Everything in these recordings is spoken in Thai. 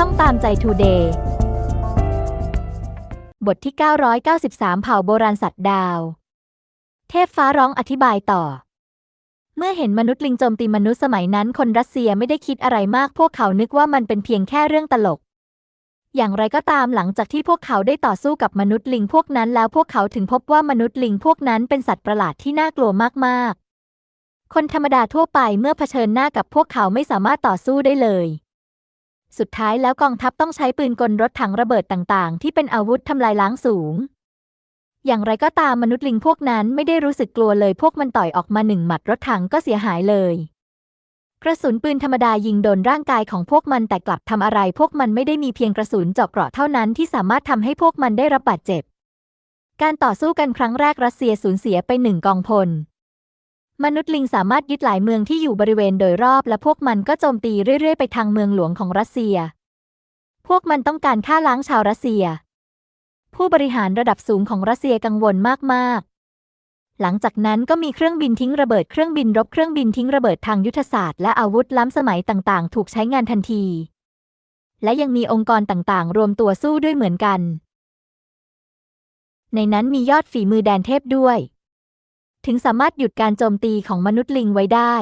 ช่องตามใจทูเดย์บทที่ 993 เผ่าโบราณสัตว์ดาว เทพฟ้าร้องอธิบายต่อ เมื่อเห็นมนุษย์ลิงโจมตีมนุษย์สมัยนั้นคนรัสเซียไม่ได้คิดอะไรมาก พวกเขานึกว่ามันเป็นเพียงแค่เรื่องตลก อย่างไรก็ตามหลังจากที่พวกเขาได้ต่อสู้กับมนุษย์ลิงพวกนั้นแล้วพวกเขาถึงพบว่ามนุษย์ลิงพวกนั้นเป็นสัตว์ประหลาดที่น่ากลัวมากๆ คนธรรมดาทั่วไปเมื่อเผชิญหน้ากับพวกเขาไม่สามารถต่อสู้ได้เลย สุดท้ายแล้วกองทัพต้องใช้ปืนกลรถถังระเบิดต่างๆ ที่เป็นอาวุธทำลายล้างสูง อย่างไรก็ตามมนุษย์ลิงพวกนั้นไม่ได้รู้สึกกลัวเลยพวกมันต่อยออกมาหนึ่งหมัดรถถังก็เสียหายเลย กระสุนปืนธรรมดายิงโดนร่างกายของพวกมันแต่กลับทำอะไร พวกมันไม่ได้มีเพียงกระสุนเจาะเกราะเท่านั้นที่สามารถทำให้พวกมันได้รับบาดเจ็บ การต่อสู้กันครั้งแรกรัสเซียสูญเสียไปหนึ่งกองพล มนุษย์ลิงสามารถยึดหลายเมืองที่อยู่บริเวณโดยรอบ และพวกมันก็โจมตีเรื่อยๆ ไปทางเมืองหลวงของรัสเซีย พวกมันต้องการฆ่าล้างชาวรัสเซีย ผู้บริหารระดับสูงของรัสเซียกังวลมากๆ หลังจากนั้นก็มีเครื่องบินทิ้งระเบิดเครื่องบินรบเครื่องบินทิ้งระเบิดทางยุทธศาสตร์และอาวุธล้ำสมัยต่างๆ ถูกใช้งานทันที และยังมีองค์กรต่างๆ รวมตัวสู้ด้วยเหมือนกัน ในนั้นมียอดฝีมือแดนเทพด้วย ถึงสามารถหยุดการโจมตีของมนุษย์ลิงไว้ได้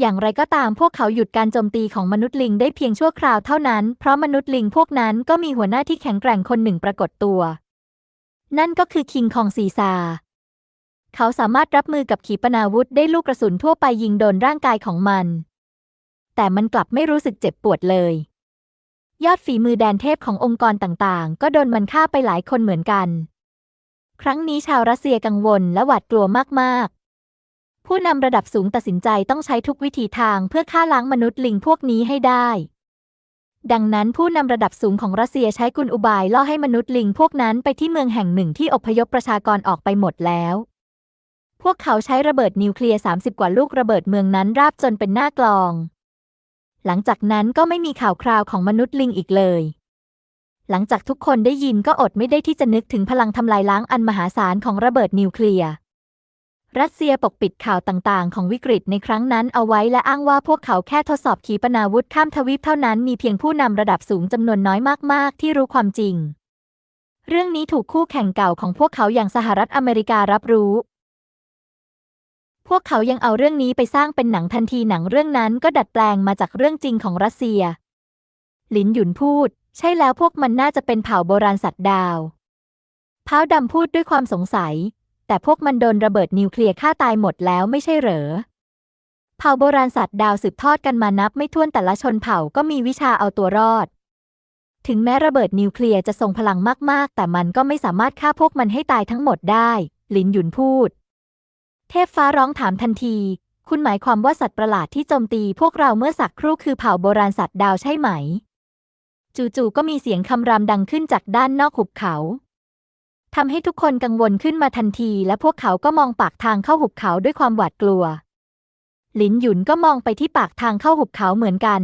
อย่างไรก็ตามพวกเขาหยุดการโจมตีของมนุษย์ลิงได้เพียงชั่วคราวเท่านั้น เพราะมนุษย์ลิงพวกนั้นก็มีหัวหน้าที่แข็งแกร่งคนหนึ่งปรากฏตัว นั่นก็คือคิงคองซีซา เขาสามารถรับมือกับขีปนาวุธได้ลูกกระสุนทั่วไปยิงโดนร่างกายของมัน แต่มันกลับไม่รู้สึกเจ็บปวดเลย ยอดฝีมือแดนเทพขององค์กรต่างๆ ก็โดนมันฆ่าไปหลายคนเหมือนกัน ครั้งนี้ชาวรัสเซียกังวลและหวาดกลัวมากๆ ผู้นำระดับสูงตัดสินใจต้องใช้ทุกวิธีทางเพื่อฆ่าล้างมนุษย์ลิงพวกนี้ให้ได้ ดังนั้นผู้นำระดับสูงของรัสเซียใช้กุลอุบายล่อให้มนุษย์ลิงพวกนั้นไปที่เมืองแห่งหนึ่งที่อพยพประชากรออกไปหมดแล้ว พวกเขาใช้ระเบิดนิวเคลียร์ 30 กว่าลูกระเบิดเมืองนั้นราบจนเป็นหน้ากลอง หลังจากนั้นก็ไม่มีข่าวคราวของมนุษย์ลิงอีกเลย หลังจากทุกคนได้ยินก็อดไม่ได้ที่จะนึกถึงพลังทำลายล้างอันมหาศาลของระเบิดนิวเคลียร์รัสเซียปกปิดข่าวต่างๆ ของวิกฤตในครั้งนั้นเอาไว้และอ้างว่าพวกเขาแค่ทดสอบขีปนาวุธข้ามทวีปเท่านั้นมีเพียงผู้นำระดับสูงจำนวนน้อยมากๆ ที่รู้ความจริง เรื่องนี้ถูกคู่แข่งเก่าของพวกเขาอย่างสหรัฐอเมริการับรู้พวกเขายังเอาเรื่องนี้ไปสร้างเป็นหนังทันทีหนังเรื่องนั้นก็ดัดแปลงมาจากเรื่องจริงของรัสเซีย หลินหยุนพูด ใช่แล้วพวกมันน่าจะเป็นเผ่าโบราณสัตว์ดาวพร้าดำพูดด้วยความสงสัย แต่พวกมันโดนระเบิดนิวเคลียร์ฆ่าตายหมดแล้วไม่ใช่เหรอ เผ่าโบราณสัตว์ดาวสืบทอดกันมานับไม่ถ้วนแต่ละชนเผ่าก็มีวิชาเอาตัวรอด ถึงแม้ระเบิดนิวเคลียร์จะทรงพลังมากๆ แต่มันก็ไม่สามารถฆ่าพวกมันให้ตายทั้งหมดได้หลินหยุนพูด เทพฟ้าร้องถามทันที คุณหมายความว่าสัตว์ประหลาดที่โจมตี พวกเราเมื่อสักครู่คือเผ่าโบราณสัตว์ดาวใช่ไหม จู่ๆก็มีเสียงคำรามดังขึ้นจากด้านนอกหุบเขาทำให้ทุกคนกังวลขึ้นมาทันที และพวกเขาก็มองปากทางเข้าหุบเขาด้วยความหวาดกลัว หลินหยุนก็มองไปที่ปากทางเข้าหุบเขาเหมือนกัน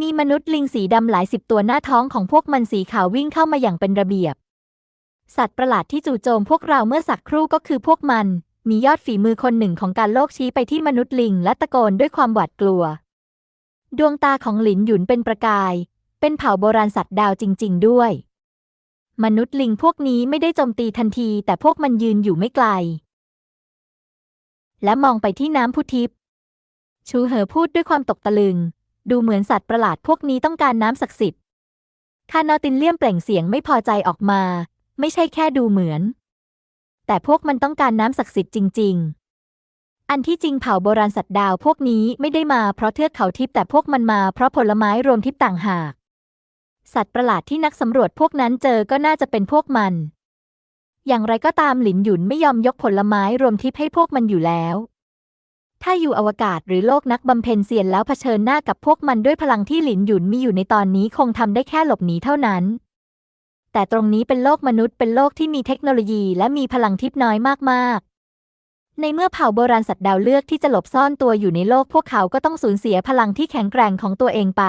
มีมนุษย์ลิงสีดำหลายสิบตัวหน้าท้องของพวกมันสีขาววิ่งเข้ามาอย่างเป็นระเบียบ สัตว์ประหลาดที่จู่โจมพวกเราเมื่อสักครู่ก็คือพวกมัน มียอดฝีมือคนหนึ่งของการโลกชี้ไปที่มนุษย์ลิงและตะโกนด้วยความหวาดกลัว ดวงตาของหลินหยุนเป็นประกาย เป็นเผ่าโบราณสัตว์ดาวจริง ๆ ด้วย มนุษย์ลิงพวกนี้ไม่ได้โจมตีทันที แต่พวกมันยืนอยู่ไม่ไกล และมองไปที่น้ำพุทิพชูเหอพูดด้วยความตกตะลึง ดูเหมือนสัตว์ประหลาดพวกนี้ต้องการน้ำศักดิ์สิทธิ์คานอตินเลี่ยมเปล่งเสียงไม่พอใจออกมา ไม่ใช่แค่ดูเหมือน แต่พวกมันต้องการน้ำศักดิ์สิทธิ์จริง ๆ อันที่จริงเผ่าโบราณสัตว์ดาวพวกนี้ไม่ได้มาเพราะเทือกเขาทิพย์แต่พวกมันมาเพราะผลไม้รวมทิพย์ต่างหาก สัตว์ประหลาดที่นักสำรวจพวกนั้นเจอก็น่าจะเป็นพวกมัน อย่างไรก็ตามหลินหยุนไม่ยอมยกผลไม้รวมทิพย์ให้พวกมันอยู่แล้ว ถ้าอยู่อวกาศหรือโลกนักบำเพ็ญเซียนแล้วเผชิญหน้ากับพวกมันด้วยพลังที่หลินหยุนมีอยู่ในตอนนี้คงทำได้แค่หลบหนีเท่านั้น แต่ตรงนี้เป็นโลกมนุษย์เป็นโลกที่มีเทคโนโลยีและมีพลังทิพย์น้อยมากๆในเมื่อเผ่าโบราณสัตว์ดาวเลือกที่จะหลบซ่อนตัวอยู่ในโลกพวกเขาก็ต้องสูญเสียพลังที่แข็งแกร่งของตัวเองไป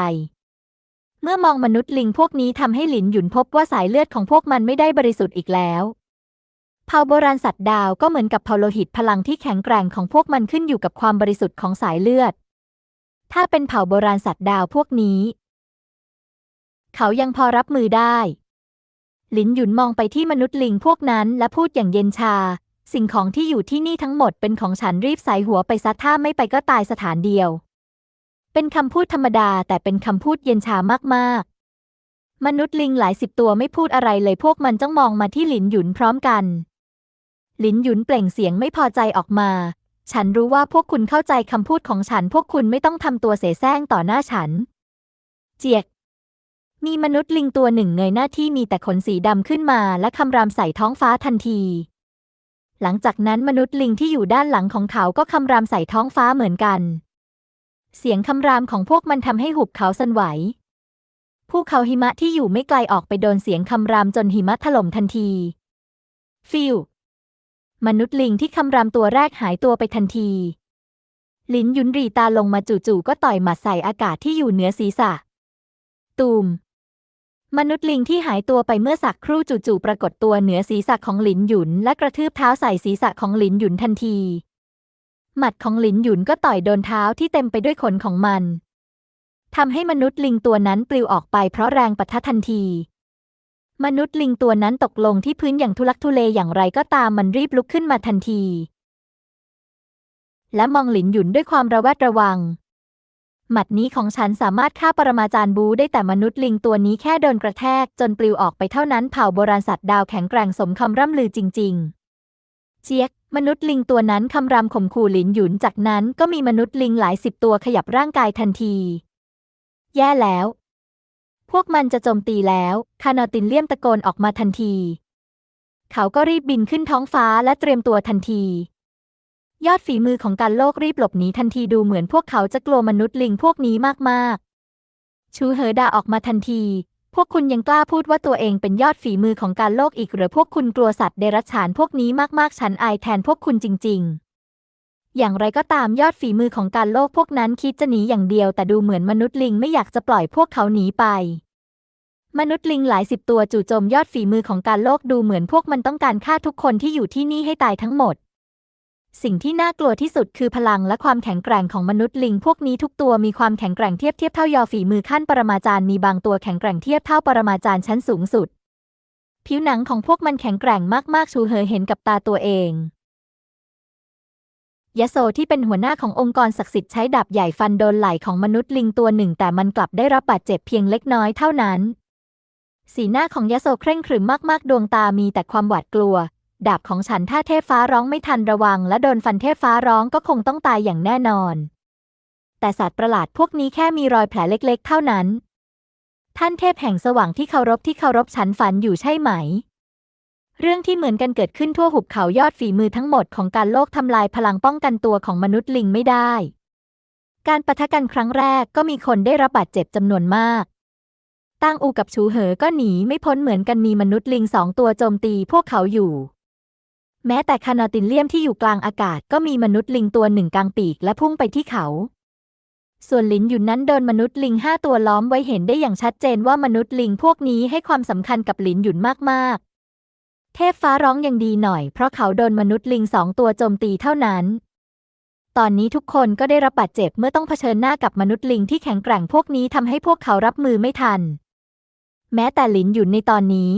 เมื่อมองมนุษย์ลิงพวกนี้ทำให้หลินหยุนพบว่าสายเลือดของพวกมันไม่ได้บริสุทธิ์อีกแล้ว เผ่าโบราณสัตว์ดาวก็เหมือนกับเผ่าโลหิตพลังที่แข็งแกร่งของพวกมันขึ้นอยู่กับความบริสุทธิ์ของสายเลือด ถ้าเป็นเผ่าโบราณสัตว์ดาวพวกนี้ เขายังพอรับมือได้ หลินหยุนมองไปที่มนุษย์ลิงพวกนั้นและพูดอย่างเย็นชา สิ่งของที่อยู่ที่นี่ทั้งหมดเป็นของฉันรีบใส่หัวไปซะถ้าไม่ไปก็ตายสถานเดียว เป็นคำพูดธรรมดาแต่เป็นคำพูดเย็นชามากๆ มนุษย์ลิงหลายสิบตัวไม่พูดอะไรเลยพวกมันจ้องมองมาที่หลินหยุนพร้อมกัน หลินหยุนเปล่งเสียงไม่พอใจออกมา ฉันรู้ว่าพวกคุณเข้าใจคำพูดของฉัน พวกคุณไม่ต้องทำตัวเสแสร้งต่อหน้าฉัน เจียกมีมนุษย์ลิงตัวหนึ่งเงยหน้าที่มีแต่ขนสีดำขึ้นมาและคำรามใส่ท้องฟ้าทันที หลังจากนั้นมนุษย์ลิงที่อยู่ด้านหลังของเขาก็คำรามใส่ท้องฟ้าเหมือนกัน เสียงคำรามของพวกมันทำให้หุบเขาสั่นไหว ภูเขาหิมะที่อยู่ไม่ไกลออกไปโดนเสียงคำรามจนหิมะถล่มทันที ฟิว มนุษย์ลิงที่คำรามตัวแรกหายตัวไปทันที ลินยุนรีตาลงมาจู่ๆก็ต่อยหมัดใส่อากาศที่อยู่เหนือศีรษะ ตูม มนุษย์ลิงที่หายตัวไปเมื่อสักครู่จู่ๆปรากฏตัวเหนือศีรษะของหลินหยุนและกระทืบเท้าใส่ศีรษะของหลินหยุนทันที หมัดของหลินหยุนก็ต่อยโดนเท้าที่เต็มไปด้วยขนของมันทำให้มนุษย์ลิงตัวนั้นปลิวออกไปเพราะแรงปะทะทันที มนุษย์ลิงตัวนั้นตกลงที่พื้นอย่างทุลักทุเลอย่างไรก็ตามมันรีบลุกขึ้นมาทันที และมองหลินหยุนด้วยความระแวดระวัง หมัดนี้ของฉันสามารถฆ่าปรมาจารย์บูได้แต่มนุษย์ลิงตัวนี้แค่โดนกระแทก จนปลิวออกไปเท่านั้นเผ่าโบราณสัตว์ดาวแข็งแกร่งสมคำร่ำลือจริง ๆ เจี๊ยก มนุษย์ลิงตัวนั้นคำรามข่มขู่หลินหยุนจากนั้นก็มีมนุษย์ลิงหลายสิบตัวขยับร่างกายทันที แย่แล้ว พวกมันจะโจมตีแล้ว คานาตินเลี่ยมตะโกนออกมาทันที เขาก็รีบบินขึ้นท้องฟ้าและเตรียมตัวทันที ยอดฝีมือของการโลกรีบหลบหนีทันทีดูเหมือนพวกเขาจะกลัวมนุษย์ลิงพวกนี้มากๆ ชูเหอดาออกมาทันที พวกคุณยังกล้าพูดว่าตัวเองเป็นยอดฝีมือของการโลกอีกหรือพวกคุณกลัวสัตว์เดรัจฉานพวกนี้มากๆ ฉันอายแทนพวกคุณจริง ๆ อย่างไรก็ตามยอดฝีมือของการโลกพวกนั้นคิดจะหนีอย่างเดียว แต่ดูเหมือนมนุษย์ลิงไม่อยากจะปล่อยพวกเขาหนีไป มนุษย์ลิงหลายสิบตัวจู่โจมยอดฝีมือของการโลกดูเหมือนพวกมันต้องการฆ่าทุกคนที่อยู่ที่นี่ให้ตายทั้งหมด สิ่งที่น่ากลัวที่สุดคือพลังและความแข็งแกร่งของมนุษย์ลิง พวกนี้ทุกตัวมีความแข็งแกร่งเทียบเทียบเท่ายอฝีมือขั้นปรมาจารย์มีบางตัวแข็งแกร่งเทียบเท่าปรมาจารย์ชั้นสูงสุด ผิวหนังของพวกมันแข็งแกร่งมากๆ ชูเหอเห็นกับตาตัวเองยโสที่เป็นหัวหน้าขององค์กรศักดิ์สิทธิ์ใช้ดาบใหญ่ฟันโดนไหล่ของมนุษย์ลิงตัวหนึ่ง แต่มันกลับได้รับบาดเจ็บเพียงเล็กน้อยเท่านั้น สีหน้าของยโสเคร่งขรึมมากๆ ดวงตามีแต่ความหวาดกลัว ดาบของฉันถ้าเทพฟ้าร้องไม่ทันระวัง และโดนฟันเทพฟ้าร้องก็คงต้องตายอย่างแน่นอน แต่สัตว์ประหลาดพวกนี้แค่มีรอยแผลเล็กๆ เท่านั้น ท่านเทพแห่งสว่างที่เคารพที่เคารพฉันฝันอยู่ใช่ไหม เรื่องที่เหมือนกันเกิดขึ้นทั่วหุบเขายอดฝีมือทั้งหมดของการโลกทำลายพลังป้องกันตัวของมนุษย์ลิงไม่ได้ การปะทะกันครั้งแรกก็มีคนได้รับบาดเจ็บจำนวนมากตั้งอูกับชูเหอก็หนีไม่พ้นเหมือนกันมีมนุษย์ลิงสองตัวโจมตีพวกเขาอยู่ แม้แต่คานาตินเลียมที่อยู่กลางอากาศก็มีมนุษย์ลิงตัวหนึ่งกลางปีกและพุ่งไปที่เขา ส่วนลินหยุนนั้นโดนมนุษย์ลิงห้าตัวล้อมไว้เห็นได้อย่างชัดเจนว่ามนุษย์ลิงพวกนี้ให้ความสำคัญกับลินหยุนมากๆ เทพฟ้าร้องอยังดีหน่อยเพราะเขาโดนมนุษย์ลิงสองตัวโจมตีเท่านั้น ตอนนี้ทุกคนก็ได้รับบาดเจ็บเมื่อต้องเผชิญหน้ากับมนุษย์ลิงที่แข็งแกร่งพวกนี้ทำให้พวกเขารับมือไม่ทัน แม้แต่ลินหยุนในตอนนี้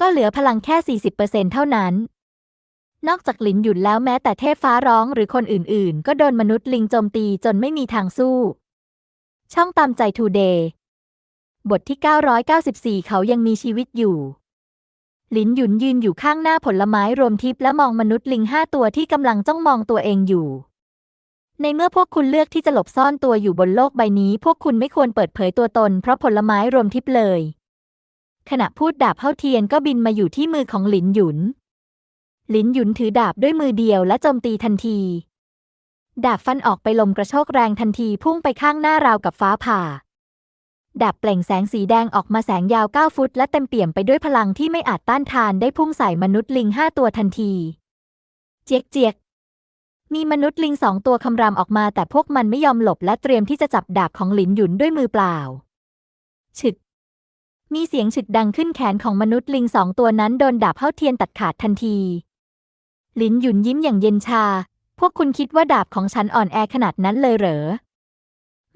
ก็เหลือพลังแค่ 40%เท่านั้น นอกจากหลินหยุนแล้วแม้แต่เทพฟ้าร้องหรือคนอื่นๆ ก็โดนมนุษย์ลิงโจมตีจนไม่มีทางสู้ ช่องตามใจทูเดย์บทที่ 994 เขายังมีชีวิตอยู่หลินหยุนยืนอยู่ข้างหน้าผลไม้รวมทิพย์และมองมนุษย์ลิงห้าตัวที่กำลังจ้องมองตัวเองอยู่ ในเมื่อพวกคุณเลือกที่จะหลบซ่อนตัวอยู่บนโลกใบนี้ พวกคุณไม่ควรเปิดเผยตัวตน เพราะผลไม้รวมทิพย์เลย ขณะพูดดาบเฮาเทียนก็บินมาอยู่ที่มือของหลินหยุน หลินหยุนถือดาบด้วยมือเดียวและโจมตีทันที ดาบฟันออกไปลมกระโชกแรงทันทีพุ่งไปข้างหน้าราวกับฟ้าผ่า ดาบเปล่งแสงสีแดงออกมาแสงยาว9ฟุต และเต็มเปี่ยมไปด้วยพลังที่ไม่อาจต้านทานได้พุ่งใส่มนุษย์ลิงห้าตัวทันที เจียกเจียกมีมนุษย์ลิงสองตัวคำรามออกมาแต่พวกมันไม่ยอมหลบและเตรียมที่จะจับดาบของหลินหยุนด้วยมือเปล่า ฉึก มีเสียงฉึกดังขึ้นแขนของมนุษย์ลิงสองตัวนั้นโดนดาบเฮ้าเทียนตัดขาดทันที หลินหยุนยิ้มอย่างเย็นชา พวกคุณคิดว่าดาบของฉันอ่อนแอขนาดนั้นเลยเหรอ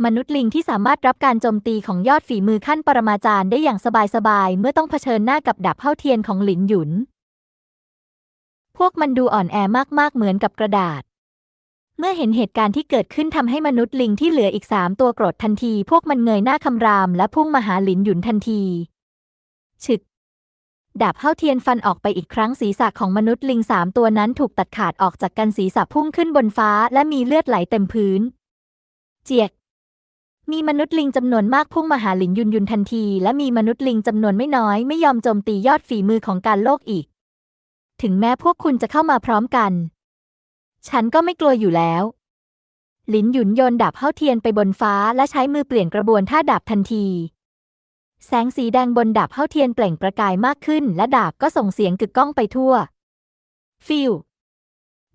มนุษย์ลิงที่สามารถรับการโจมตีของยอดฝีมือขั้นปรมาจารย์ได้อย่างสบายๆ เมื่อต้องเผชิญหน้ากับดาบเผ่าเทียนของหลินหยุน พวกมันดูอ่อนแอมากๆ เหมือนกับกระดาษ เมื่อเห็นเหตุการณ์ที่เกิดขึ้นทำให้มนุษย์ลิงที่เหลืออีกสามตัวโกรธทันที พวกมันเงยหน้าคำรามและพุ่งมาหาหลินหยุนทันที ฉึก ดาบเผ่าเทียนฟันออกไปอีกครั้งศีรษะของมนุษย์ลิงสามตัวนั้นถูกตัดขาดออกจากกันศีรษะพุ่งขึ้นบนฟ้าและมีเลือดไหลเต็มพื้น เจียก มีมนุษย์ลิงจำนวนมากพุ่งมาหาหลินยุนยุนทันที และมีมนุษย์ลิงจำนวนไม่น้อยไม่ยอมโจมตียอดฝีมือของการโลกอีก ถึงแม้พวกคุณจะเข้ามาพร้อมกัน ฉันก็ไม่กลัวอยู่แล้ว หลินหยุนโยนดาบเข้าเทียนไปบนฟ้าและใช้มือเปลี่ยนกระบวนท่าดาบทันที แสงสีแดงบนดาบเข้าเทียนเปล่งประกายมากขึ้น และดาบก็ส่งเสียงกึกก้องไปทั่ว ฟิว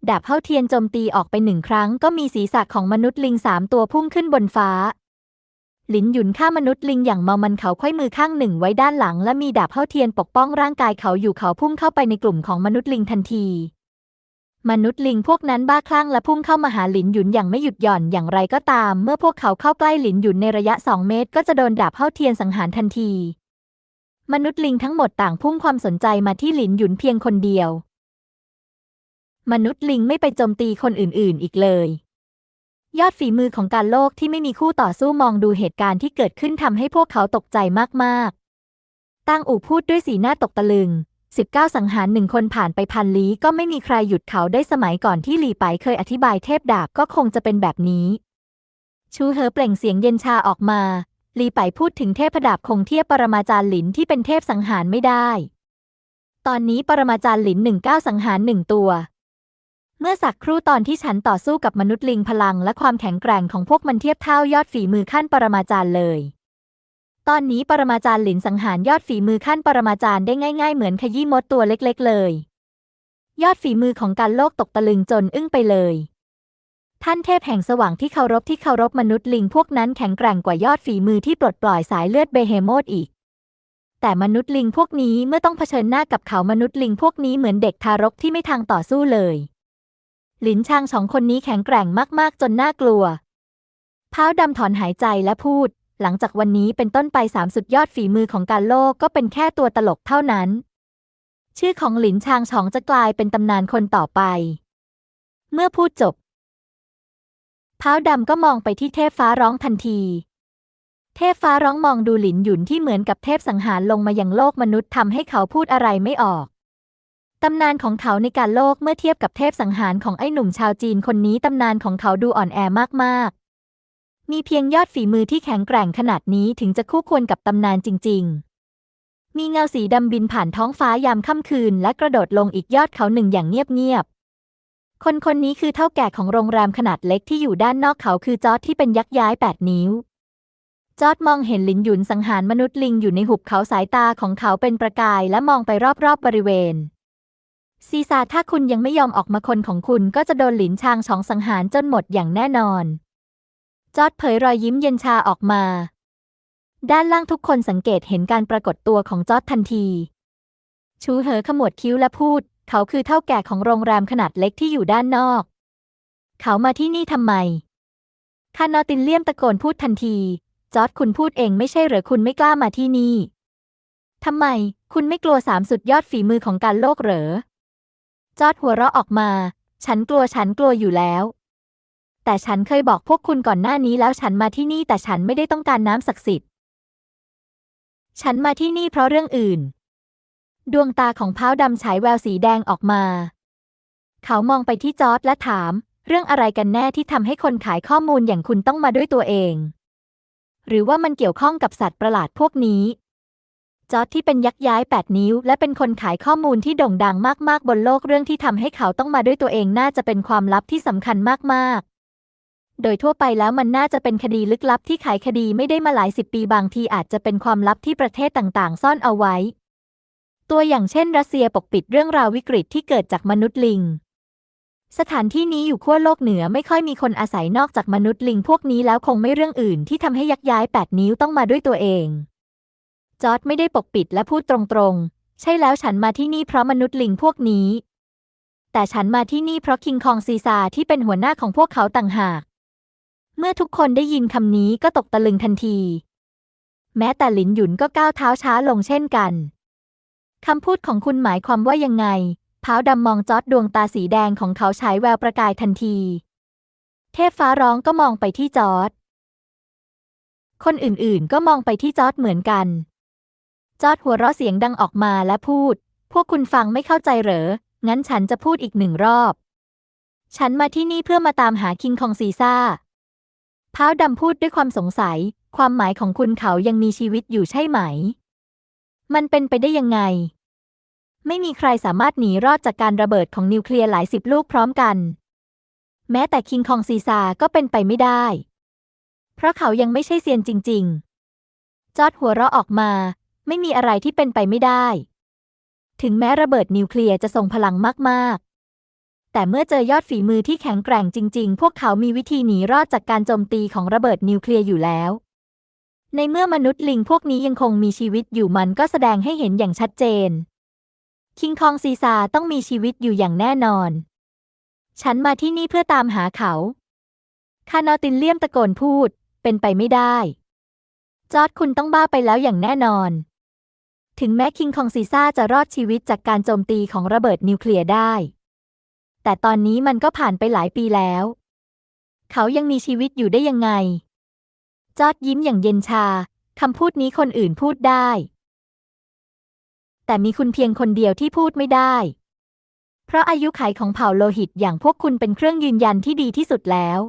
ดาบเข้าเทียนโจมตีออกไปหนึ่งครั้งก็มีศีรษะของมนุษย์ลิงสามตัวพุ่งขึ้นบนฟ้า หลินหยุนฆ่ามนุษย์ลิงอย่างเมามันเขาควยมือข้างหนึ่งไว้ด้านหลัง และมีดาบเข้าเทียนปกป้องร่างกายเขาอยู่เขาพุ่งเข้าไปในกลุ่มของมนุษย์ลิงทันที มนุษย์ลิงพวกนั้นบ้าคลั่งและพุ่งเข้ามาหาหลินหยุนอย่างไม่หยุดหย่อนอย่างไรก็ตาม เมื่อพวกเขาเข้าใกล้หลินหยุนในระยะสองเมตร ก็จะโดนดาบเข้าเทียนสังหารทันที มนุษย์ลิงทั้งหมดต่างพุ่งความสนใจมาที่หลินหยุนเพียงคนเดียว มนุษย์ลิงไม่ไปโจมตีคนอื่นๆ อีกเลย ยอดฝีมือของการโลกที่ไม่มีคู่ต่อสู้มองดูเหตุการณ์ที่เกิดขึ้นทำให้พวกเขาตกใจมากๆ ตั้งอู่พูดด้วยสีหน้าตกตะลึง 19 สังหารหนึ่งคนผ่านไปพันลี้ก็ไม่มีใครหยุดเขาได้สมัยก่อนที่หลีไปเคยอธิบายเทพดาบก็คงจะเป็นแบบนี้ ชูเหอเปล่งเสียงเย็นชาออกมาหลีไปพูดถึงเทพดาบคงเทียบปรมาจารย์หลินที่เป็นเทพสังหารไม่ได้ ตอนนี้ปรมาจารย์หลินหนึ่งเก้าสังหารหนึ่งตัว เมื่อสักครู่ตอนที่ฉันต่อสู้กับมนุษย์ลิงพลังและความแข็งแกร่งของพวกมันเทียบเท่ายอดฝีมือขั้นปรมาจารย์เลย ตอนนี้ปรมาจารย์หลินสังหารยอดฝีมือขั้นปรมาจารย์ได้ง่าย ๆ เหมือนขยี้มดตัวเล็ก ๆ เลย ยอดฝีมือของการโลกตกตะลึงจนอึ้งไปเลย ท่านเทพแห่งสว่างที่เคารพที่เคารพมนุษย์ลิงพวกนั้นแข็งแกร่งกว่ายอดฝีมือที่ปลดปล่อยสายเลือดเบเฮโมดอีก แต่มนุษย์ลิงพวกนี้เมื่อต้องเผชิญหน้ากับเขามนุษย์ลิงพวกนี้เหมือนเด็กทารกที่ไม่ทางต่อสู้เลย หลินชางสองคนนี้แข็งแกร่งมากๆจนน่ากลัวพ้าวดำถอนหายใจและพูด หลังจากวันนี้เป็นต้นไปสามสุดยอดฝีมือของการโลกก็เป็นแค่ตัวตลกเท่านั้น ชื่อของหลินชางฉองจะกลายเป็นตำนานคนต่อไป เมื่อพูดจบพ้าวดำก็มองไปที่เทพฟ้าร้องทันที เทพฟ้าร้องมองดูหลินหยุนที่เหมือนกับเทพสังหารลงมายังโลกมนุษย์ทำให้เขาพูดอะไรไม่ออกตำนานของเขาในการโลกเมื่อเทียบกับเทพสังหารของไอ้หนุ่มชาวจีนคนนี้ตำนานของเขาดูอ่อนแอมากๆ มีเพียงยอดฝีมือที่แข็งแกร่งขนาดนี้ถึงจะคู่ควรกับตำนานจริง ๆ มีเงาสีดำบินผ่านท้องฟ้ายามค่ำคืน และกระโดดลงอีกยอดเขาหนึ่งอย่างเงียบๆ คนคนนี้คือเท่าแก่ของโรงแรมขนาดเล็กที่อยู่ด้านนอกเขาคือจอร์ดที่เป็นยักษ์ย้ายแปดนิ้ว จอร์ดมองเห็นหลินหยุนสังหารมนุษย์ลิงอยู่ในหุบเขาสายตาของเขาเป็นประกายและมองไปรอบๆบริเวณซีซาถ้าคุณยังไม่ยอมออกมาคนของคุณก็จะโดนหลินชางฉองสังหารจนหมดอย่างแน่นอน จอดเผยรอยยิ้มเย็นชาออกมา ด้านล่างทุกคนสังเกตเห็นการปรากฏตัวของจอดทันที ชูเหอขมวดคิ้วและพูด เขาคือเท่าแก่ของโรงแรมขนาดเล็กที่อยู่ด้านนอก เขามาที่นี่ทำไม คานอตินเลียมตะโกนพูดทันที จอดคุณพูดเองไม่ใช่หรือคุณไม่กล้ามาที่นี่ทำไม คุณไม่กลัวสามสุดยอดฝีมือของการโลกเหรอ จอดหัวเราะออกมา ฉันกลัวฉันกลัวอยู่แล้ว แต่ฉันเคยบอกพวกคุณก่อนหน้านี้แล้วฉันมาที่นี่แต่ฉันไม่ได้ต้องการน้ำศักดิ์สิทธิ์ ฉันมาที่นี่เพราะเรื่องอื่น ดวงตาของพ้าวดำฉายแววสีแดงออกมา เขามองไปที่จอร์ดและถาม เรื่องอะไรกันแน่ที่ทำให้คนขายข้อมูลอย่างคุณต้องมาด้วยตัวเอง หรือว่ามันเกี่ยวข้องกับสัตว์ประหลาดพวกนี้ จอร์ดที่เป็นยักษ์ย้ายแปดนิ้ว และเป็นคนขายข้อมูลที่โด่งดังมาก ๆ บนโลกเรื่องที่ทำให้เขาต้องมาด้วยตัวเองน่าจะเป็นความลับที่สำคัญมาก ๆ โดยทั่วไปแล้วมันน่าจะเป็นคดีลึกลับที่ขายคดีไม่ได้มาหลายสิบปีบางทีอาจจะเป็นความลับที่ประเทศต่างๆ ซ่อนเอาไว้ ตัวอย่างเช่น รัสเซียปกปิดเรื่องราววิกฤตที่เกิดจากมนุษย์ลิง สถานที่นี้อยู่ขั้วโลกเหนือไม่ค่อยมีคนอาศัยนอกจากมนุษย์ลิงพวกนี้แล้วคงไม่เรื่องอื่นที่ทำให้ยักย้ายแปดนิ้วต้องมาด้วยตัวเอง จอร์ดไม่ได้ปกปิดและพูดตรงๆ ใช่แล้วฉันมาที่นี่เพราะมนุษย์ลิงพวกนี้แต่ฉันมาที่นี่เพราะคิงคองซีซาที่เป็นหัวหน้าของพวกเขาต่างหาก เมื่อทุกคนได้ยินคำนี้ก็ตกตะลึงทันที แม้แต่หลินหยุนก็ก้าวเท้าช้าลงเช่นกันคำพูดของคุณหมายความว่ายังไงพร้าวดำมองจอดดวงตาสีแดงของเขาฉายแววประกายทันที เทพฟ้าร้องก็มองไปที่จอดคนอื่นๆ ก็มองไปที่จอดเหมือนกัน จอดหัวเราะเสียงดังออกมาและพูด พวกคุณฟังไม่เข้าใจเหรอ งั้นฉันจะพูดอีกหนึ่งรอบ ฉันมาที่นี่เพื่อมาตามหาคิงคองซีซ่า พร้าวดำพูดด้วยความสงสัย ความหมายของคุณเขายังมีชีวิตอยู่ใช่ไหม มันเป็นไปได้ยังไง ไม่มีใครสามารถหนีรอดจากการระเบิดของนิวเคลียร์หลายสิบลูกพร้อมกัน แม้แต่คิงคองซีซาก็เป็นไปไม่ได้ เพราะเขายังไม่ใช่เซียนจริง ๆ จอดหัวเราะออกมา ไม่มีอะไรที่เป็นไปไม่ได้ ถึงแม้ระเบิดนิวเคลียร์จะทรงพลังมาก แต่เมื่อเจอยอดฝีมือที่แข็งแกร่งจริง ๆ พวกเขามีวิธีหนีรอดจากการโจมตีของระเบิดนิวเคลียร์อยู่แล้ว ในเมื่อมนุษย์ลิงพวกนี้ยังคงมีชีวิตอยู่มันก็แสดงให้เห็นอย่างชัดเจน คิงคองซีซาต้องมีชีวิตอยู่อย่างแน่นอน ฉันมาที่นี่เพื่อตามหาเขา คานอตินเลียมตะโกนพูด เป็นไปไม่ได้ จอร์ดคุณต้องบ้าไปแล้วอย่างแน่นอน ถึงแม้คิงคองซีซ่าจะรอดชีวิตจากการโจมตีของระเบิดนิวเคลียร์ได้ แต่ตอนนี้มันก็ผ่านไปหลายปีแล้ว เขายังมีชีวิตอยู่ได้ยังไง จอดยิ้มอย่างเย็นชา คำพูดนี้คนอื่นพูดได้ แต่มีคุณเพียงคนเดียวที่พูดไม่ได้ เพราะอายุขัยของเผ่าโลหิตอย่างพวกคุณเป็นเครื่องยืนยันที่ดีที่สุดแล้ว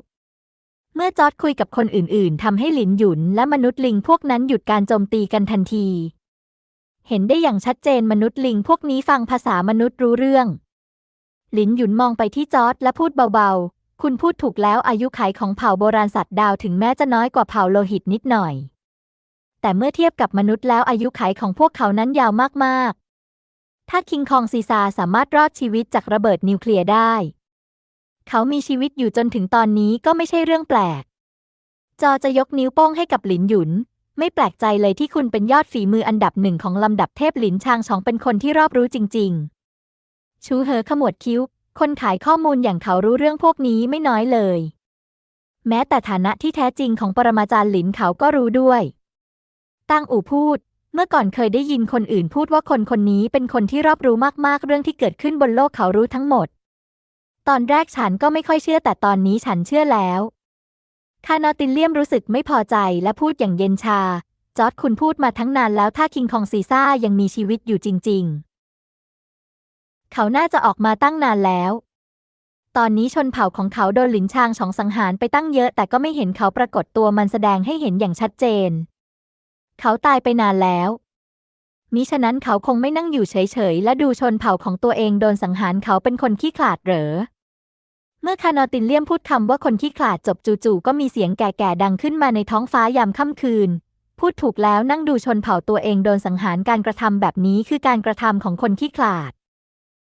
เมื่อจอดคุยกับคนอื่นๆทำให้หลินหยุนและมนุษย์ลิงพวกนั้นหยุดการโจมตีกันทันที เห็นได้อย่างชัดเจนมนุษย์ลิงพวกนี้ฟังภาษามนุษย์รู้เรื่อง หลินหยุนมองไปที่จอร์ดและพูดเบาๆ คุณพูดถูกแล้วอายุขัยของเผ่าโบราณสัตว์ดาวถึงแม้จะน้อยกว่าเผ่าโลหิตนิดหน่อย แต่เมื่อเทียบกับมนุษย์แล้วอายุขัยของพวกเขานั้นยาวมากๆ ถ้าคิงคองซีซาสามารถรอดชีวิตจากระเบิดนิวเคลียร์ได้ เขามีชีวิตอยู่จนถึงตอนนี้ก็ไม่ใช่เรื่องแปลก จอจะยกนิ้วโป้งให้กับหลินหยุนไม่แปลกใจเลยที่คุณเป็นยอดฝีมืออันดับหนึ่งของลำดับเทพหลินชางชองเป็นคนที่รอบรู้จริง ๆ ชูเหอขมวดคิ้ว คนขายข้อมูลอย่างเขารู้เรื่องพวกนี้ไม่น้อยเลย แม้แต่ฐานะที่แท้จริงของปรมาจารย์หลินเขาก็รู้ด้วยตังอู่พูด เมื่อก่อนเคยได้ยินคนอื่นพูดว่าคนคนนี้เป็นคนที่รอบรู้มากๆ เรื่องที่เกิดขึ้นบนโลกเขารู้ทั้งหมด ตอนแรกฉันก็ไม่ค่อยเชื่อแต่ตอนนี้ฉันเชื่อแล้วคานอตินเลียมรู้สึกไม่พอใจและพูดอย่างเย็นชา จอร์ดคุณพูดมาทั้งนานแล้วถ้าคิงคองซีซ่ายังมีชีวิตอยู่จริง ๆ เขาน่าจะออกมาตั้งนานแล้ว ตอนนี้ชนเผ่าของเขาโดนหลินชางฉองสังหารไปตั้งเยอะแต่ก็ไม่เห็นเขาปรากฏตัวมันแสดงให้เห็นอย่างชัดเจน เขาตายไปนานแล้วมิฉะนั้นเขาคงไม่นั่งอยู่เฉยๆ และดูชนเผ่าของตัวเองโดนสังหารเขาเป็นคนขี้ขลาดเหรอ เมื่อคานอตินเลียมพูดคำว่าคนขี้ขลาดจบจู่ๆก็มีเสียงแก่ๆดังขึ้นมาในท้องฟ้ายามค่ำคืน พูดถูกแล้วนั่งดูชนเผ่าตัวเองโดนสังหารการกระทำแบบนี้คือการกระทำของคนขี้ขลาด